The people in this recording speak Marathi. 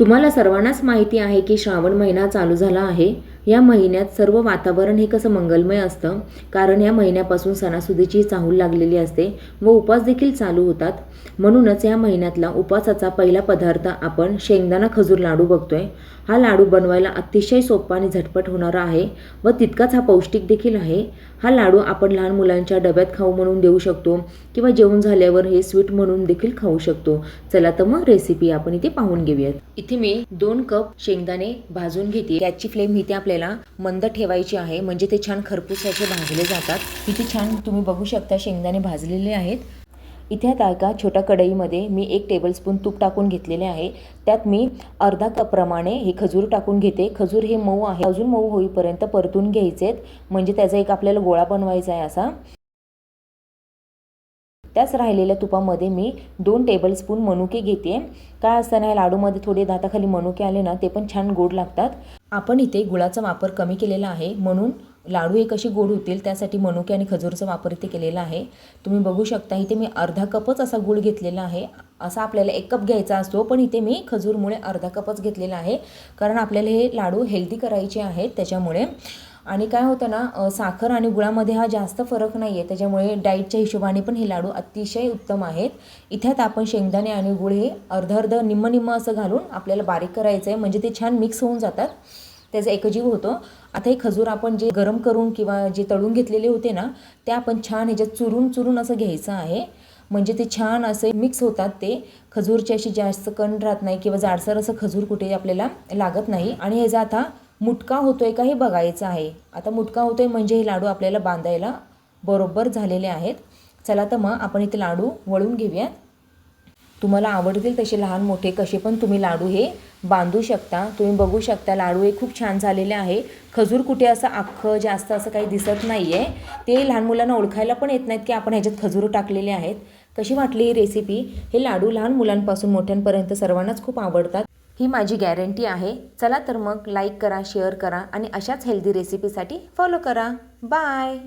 तुम्हाला सर्वांनाच माहिती आहे की श्रावण महिना चालू झाला आहे. या महिन्यात सर्व वातावरण हे कसं मंगलमय असतं? कारण या महिन्यापासून सणासुदीची चाहूल लागलेली असते व उपवास देखील चालू होतात. म्हणूनच या महिन्यातला उपवासाचा पहिला पदार्थ आपण शेंगदाणा खजूर लाडू बघतोय. हा लाडू बनवायला अतिशय सोपा आणि झटपट होणारा आहे व तितकाच हा पौष्टिक देखील आहे. हा लाडू आपण लहान मुलांच्या डब्यात खाऊ म्हणून देऊ शकतो किंवा जेवण झाल्यावर हे स्वीट म्हणून देखील खाऊ शकतो. चला तर मग रेसिपी आपण इथे पाहून घेऊयात. इथे मी दोन कप शेंगदाणे भाजून घेते. त्याची फ्लेम इथे आपल्याला मंद ठेवायची आहे म्हणजे ते छान खरपूस असे भाजले जातात. इथे छान तुम्ही बघू शकता शेंगदाणे भाजलेले आहेत. इथे आता एका छोट्या कढईमध्ये मी एक टेबलस्पून तूप टाकून घेतलेले आहे. त्यात मी अर्धा कपप्रमाणे हे खजूर टाकून घेते. खजूर हे मऊ आहे. अजून मऊ होईपर्यंत परतून घ्यायचेत. म्हणजे त्याचा एक आपल्याला गोळा बनवायचा आहे असा. त्याच राहिलेल्या तुपामध्ये मी दोन टेबलस्पून मनुके घेते. काय असताना या लाडूमध्ये थोडे दाताखाली मनुके आले ना ते पण छान गोड लागतात. आपण इथे गुळाचा वापर कमी केलेला आहे म्हणून लाडू हे कसे गोड होतील त्यासाठी मनुके आणि खजूरचा वापर इथे केलेला आहे. तुम्ही बघू शकता इथे मी अर्धा कपच असा गुळ घेतलेला आहे. असा आपल्याला एक कप घ्यायचा असतो पण इथे मी खजूरमुळे अर्धा कपच घेतलेला आहे. कारण आपल्याला हे लाडू हेल्दी करायचे आहेत त्याच्यामुळे. आणि काय होतं ना साखर आणि गुळामध्ये हा जास्त फरक नाही आहे त्याच्यामुळे डाईटच्या हिशोबाने पण हे लाडू अतिशय उत्तम आहेत. इथ्यात आपण शेंगदाणे आणि गुळ हे अर्ध अर्ध निम्म निम्म असं घालून आपल्याला बारीक करायचं आहे म्हणजे ते छान मिक्स होऊन जातात. त्याचा एकजीव होतो. आता हे खजूर आपण जे गरम करून किंवा जे तळून घेतलेले होते ना ते आपण छान ह्याच्यात चुरून चुरून असं घ्यायचं आहे. म्हणजे ते छान असे मिक्स होतात ते. खजूरचे असे जास्त कण राहत नाही किंवा जाडसर असं खजूर कुठे आपल्याला लागत नाही. आणि ह्याचा आता मुटका होतोय का हे बघायचं आहे. आता मुटका होतोय म्हणजे हे लाडू आपल्याला बांधायला बरोबर झालेले आहेत. चला तर मग आपण इथे लाडू वळून घेऊयात तुम्हाला आवडतील तसे लहान मोठे कसे पण तुम्ही लाडू हे बांधू शकता. तुम्ही बघू शकता लाडू हे खूप छान झालेले आहे. खजूर कुठे असं अख्खं जास्त असं काही दिसत नाही आहे ते लहान मुलांना ओळखायला पण येत नाहीत की आपण ह्याच्यात खजूर टाकलेले आहेत. कशी वाटली ही रेसिपी हे लाडू लहान मुलांपासून मोठ्यांपर्यंत सर्वांनाच खूप आवडतात. ही माझी गॅरंटी आहे. चला तर मग लाईक करा शेअर करा आणि अशाच हेल्दी रेसिपीसाठी फॉलो करा. बाय